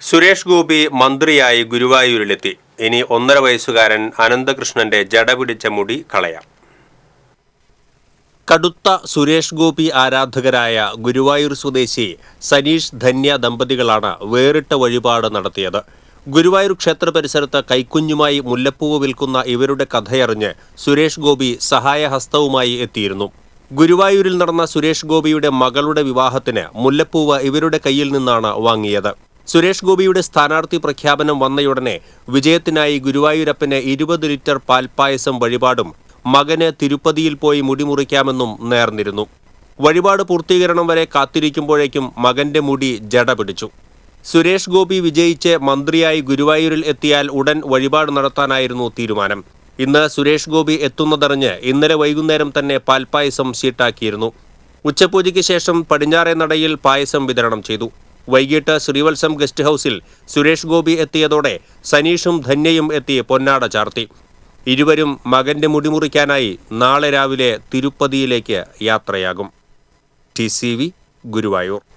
സുരേഷ് ഗോപി മന്ത്രിയായി ഗുരുവായൂരിലെത്തി. ഇനി ഒന്നര വയസ്സുകാരൻ അനന്തകൃഷ്ണന്റെ ജട പിടിച്ച മുടി കളയാം. കടുത്ത സുരേഷ് ഗോപി ആരാധകരായ ഗുരുവായൂർ സ്വദേശി സനീഷ് ധന്യ ദമ്പതികളാണ് വേറിട്ട വഴിപാട് നടത്തിയത്. ഗുരുവായൂർ ക്ഷേത്ര പരിസരത്ത് കൈക്കുഞ്ഞുമായി മുല്ലപ്പൂവ് വിൽക്കുന്ന ഇവരുടെ കഥയറിഞ്ഞ് സുരേഷ് ഗോപി സഹായഹസ്തവുമായി എത്തിയിരുന്നു. ഗുരുവായൂരിൽ നടന്ന സുരേഷ് ഗോപിയുടെ മകളുടെ വിവാഹത്തിന് മുല്ലപ്പൂവ് ഇവരുടെ കയ്യിൽ നിന്നാണ് വാങ്ങിയത്. സുരേഷ് ഗോപിയുടെ സ്ഥാനാർത്ഥി പ്രഖ്യാപനം വന്നയുടനെ വിജയത്തിനായി ഗുരുവായൂരപ്പന് ഇരുപത് ലിറ്റർ പാൽപ്പായസം വഴിപാടും മകന് തിരുപ്പതിയിൽ പോയി മുടി മുറിക്കാമെന്നും നേർന്നിരുന്നു. വഴിപാട് പൂർത്തീകരണം വരെ കാത്തിരിക്കുമ്പോഴേക്കും മകന്റെ മുടി ജട പിടിച്ചു. സുരേഷ് ഗോപി വിജയിച്ച് മന്ത്രിയായി ഗുരുവായൂരിൽ എത്തിയാൽ ഉടൻ വഴിപാട് നടത്താനായിരുന്നു തീരുമാനം. ഇന്ന് സുരേഷ് ഗോപി എത്തുന്നതറിഞ്ഞ് ഇന്നലെ വൈകുന്നേരം തന്നെ പാൽപ്പായസം ഷീട്ടാക്കിയിരുന്നു ഉച്ചപൂജയ്ക്ക് ശേഷം പടിഞ്ഞാറേ നടയിൽ പായസം വിതരണം ചെയ്തു. വൈകിട്ട് ശ്രീവത്സം ഗസ്റ്റ് ഹൗസിൽ സുരേഷ് ഗോപി എത്തിയതോടെ സനീഷും ധന്യയും എത്തി പൊന്നാട ചാർത്തി. ഇരുവരും മകന്റെ മുടിമുറിക്കാനായി നാളെ രാവിലെ തിരുപ്പതിയിലേക്ക് യാത്രയാകും. T C V Guruvayur.